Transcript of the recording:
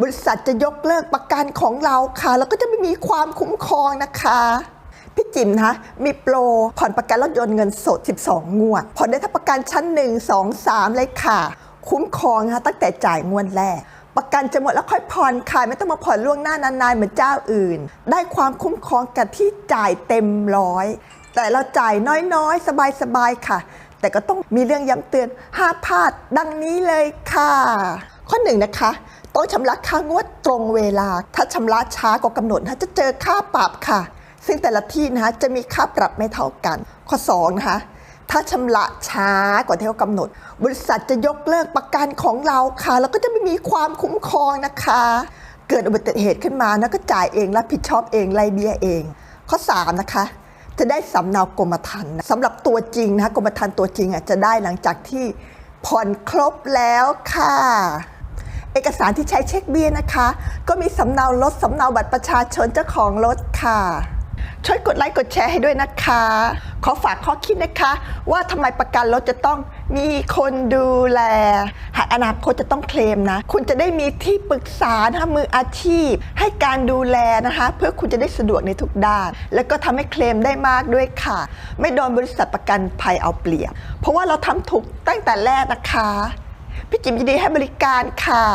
บริษัทจะยกเลิกประกันของเราค่ะ แล้วก็จะไม่มีความคุ้มครองนะคะ พี่จิมนะมีโปรผ่อนประกันรถยนต์เงินสด 12 งวด ผ่อนได้ทั้งประกันชั้น 1 2 3 เลยค่ะ คุ้มครองนะคะตั้งแต่จ่ายงวดแรกประกันจะหมดแล้วค่อยผ่อนค่ะไม่ต้องมาผ่อนล่วงหน้านานๆเหมือนเจ้าอื่น ได้ความคุ้มครองกับที่จ่ายเต็มร้อย แต่เราจ่ายน้อยๆ สบายๆค่ะ แต่ก็ต้องมีเรื่องย้ำเตือนห้าพลาดดังนี้เลยค่ะ ข้อหนึ่งนะคะต้องชำระค่างวดตรงเวลา ถ้าชำระช้ากว่ากำหนดจะเจอค่าปรับค่ะ ซึ่งแต่ละที่นะคะจะมีค่าปรับไม่เท่ากัน ข้อ2นะคะถ้าชำระช้ากว่าที่เขากำหนด บริษัทจะยกเลิกประกันของเราค่ะ แล้วก็จะไม่มีความคุ้มครองนะคะ เกิดอุบัติเหตุขึ้นมานะก็จ่ายเองรับผิดชอบเองไล่เบี้ยเอง ข้อ 3 นะคะ จะได้สำเนากรมธรรม์สำหรับตัวจริงนะคะกรมธรรม์ตัวจริงอะจะได้หลังจากที่ ผ่อนครบแล้วค่ะ เอกสารที่ใช้เช็คเบี้ยนะคะ ก็มีสำเนารถสำเนาบัตรประชาชนเจ้าของรถค่ะ ช่วยกดไลค์กดแชร์ให้ด้วยนะคะ ขอฝากข้อคิดนะคะ ว่าทำไมประกันรถจะต้องมีคนดูแล หากอนาคตจะต้องเคลมนะ คุณจะได้มีที่ปรึกษานะคะมืออาชีพ ให้การดูแลนะคะ เพื่อคุณจะได้สะดวกในทุกด้าน แล้วก็ทำให้เคลมได้มากด้วยค่ะ ไม่โดนบริษัทประกันภัยเอาเปรียบ เพราะว่าเราทำถูกตั้งแต่แรกนะคะ พี่จิมยินดีให้บริการค่ะ